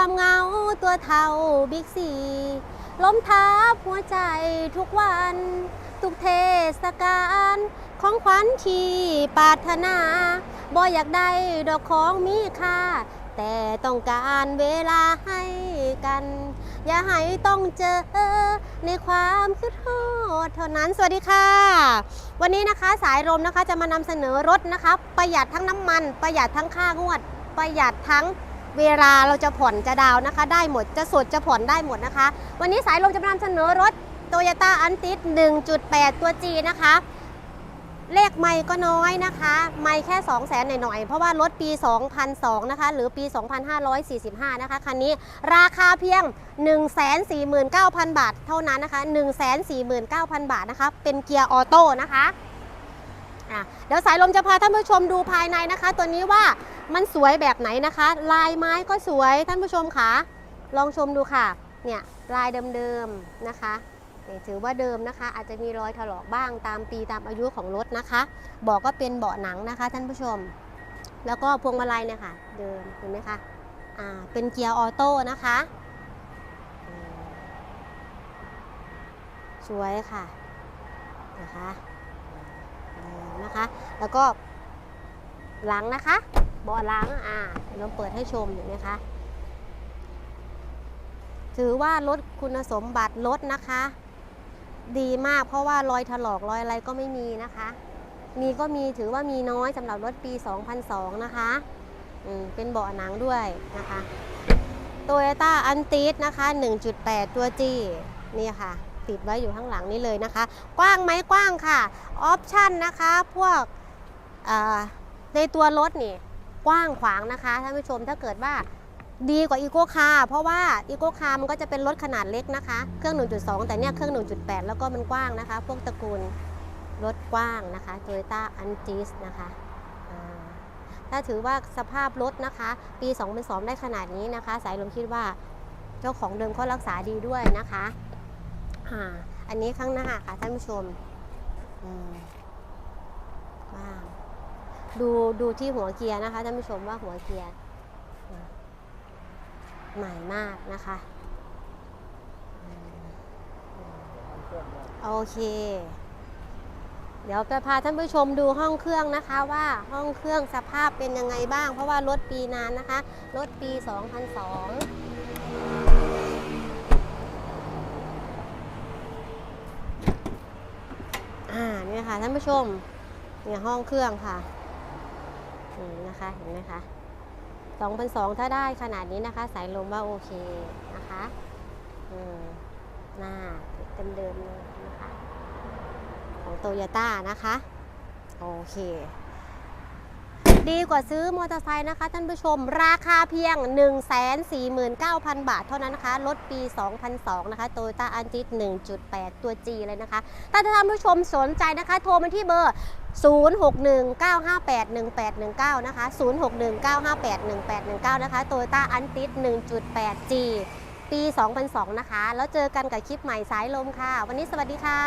ความเงาตัวเท่าบิ๊กซีล้มทับหัวใจทุกวัน ทุกเทศกาลของขวัญที่ปรารถนาบ่อยากได้ดอกของมีค่า แต่ต้องการเวลาให้กัน อย่าให้ต้องเจอในความคิดฮอดเท่านั้นสวัสดีค่ะ วันนี้นะคะสายลมนะคะจะมานำเสนอรถนะคะ ประหยัดทั้งน้ำมัน ประหยัดทั้งค่างวด ประหยัดทั้ง เวลาเราจะผ่อนจะดาวนะคะ ได้หมดจะสดจะผ่อนได้หมดนะคะ วันนี้สายลมจะนำเสนอรถโตโยต้าอันติส1.8 ตัว G นะคะ เลขไม่ก็น้อยนะคะ ไม่แค่ 2 0 0แสนหน่อยๆ เพราะว่ารถปี 2002 นะคะ หรือปี 2545 นะคะ คันนี้ราคาเพียง 149,000 บาทเท่านั้นนะคะ 149,000 บาทนะคะ เป็นเกียร์ออโต้นะคะ อะเดี๋ยวสายลมจะพาท่านผู้ชมดูภายในนะคะ ตัวนี้ว่ามันสวยแบบไหนนะคะ ลายไม้ก็สวยท่านผู้ชมคะลองชมดูค่ะ เนี่ยลายเดิมๆนะคะถือว่าเดิมนะคะ อาจจะมีรอยถลอกบ้างตามปีตามอายุของรถนะคะเบาะก็เป็นเบาะหนังนะคะ ท่านผู้ชม แล้วก็พวงมาลัยเนี่ยค่ะ เดิมเห็นไหมคะอ่าเป็นเกียร์ออโต้นะคะ สวยค่ะนะคะ นะคะ แล้วก็หลังนะคะเบาะหลังอ่าเราเปิดให้ชมเห็นไหมคะ ถือว่า รถคุณสมบัติรถนะคะ ดีมากเพราะว่ารอยถลอกรอยอะไรก็ไม่มีนะคะ มีก็มีถือว่ามีน้อยสำหรับรถปี 2002 นะคะอืมเป็นเบาะหนังด้วยนะคะโตโยต้าอันติสนะคะ 1.8 ตัวจีนี่ค่ะ ติดไว้อยู่ข้างหลังนี้เลยนะคะ กว้างไหมกว้างค่ะ ออปชั่นนะคะ พวกในตัวรถนี่กว้างขวางนะคะท่านผู้ชมถ้าเกิดว่าดีกว่าอีโ c คาร์เพราะว่าอีโ c คาร์มันก็จะเป็นรถขนาดเล็กนะคะ เครื่อง 1.2 แต่เนี่ยเครื่อง 1.8 แล้วก็มันกว้างนะคะ พวกตระกูลรถกว้างนะคะ Toyota a n t i s นะคะถ้าถือว่าสภาพรถนะคะ ปี 2002 ได้ขนาดนี้นะคะ สายลมคิดว่าเจ้าของเดิมเขารักษาดีด้วยนะคะ อ่าอันนี้ข้างหน้าค่ะท่านผู้ชมว้างดูดูที่หัวเกียร์นะคะท่านผู้ชมว่าหัวเกียร์ใหม่มากนะคะโอเค เดี๋ยวจะพาท่านผู้ชมดูห้องเครื่องนะคะว่าห้องเครื่องสภาพเป็นยังไงบ้าง เพราะว่ารถปีนานนะคะ รถปี 2002 ท่านผู้ชมเนี่ยห้องเครื่องค่ะนะคะเห็นไหมคะ2,200ถ้าได้ขนาดนี้นะคะ สายลมว่าโอเคนะคะหน้าเดิมๆเลยนะคะ ของโตโยต้านะคะ โอเค ดีกว่าซื้อมอเตอร์ไซค์นะคะท่านผู้ชม ราคาเพียง 149,000 บาทเท่านั้นนะคะรถปี 2002 นะคะ Toyota a n t i s 1.8 ตัว G เลยนะคะถ้าท่านผู้ชมสนใจนะคะ โทรมาที่เบอร์ 0619581819 นะคะ 0619581819 นะคะ Toyota a n t i s 1.8G ปี 2002 นะคะ แล้วเจอกันกับคลิปใหม่สายลมค่ะ วันนี้สวัสดีค่ะ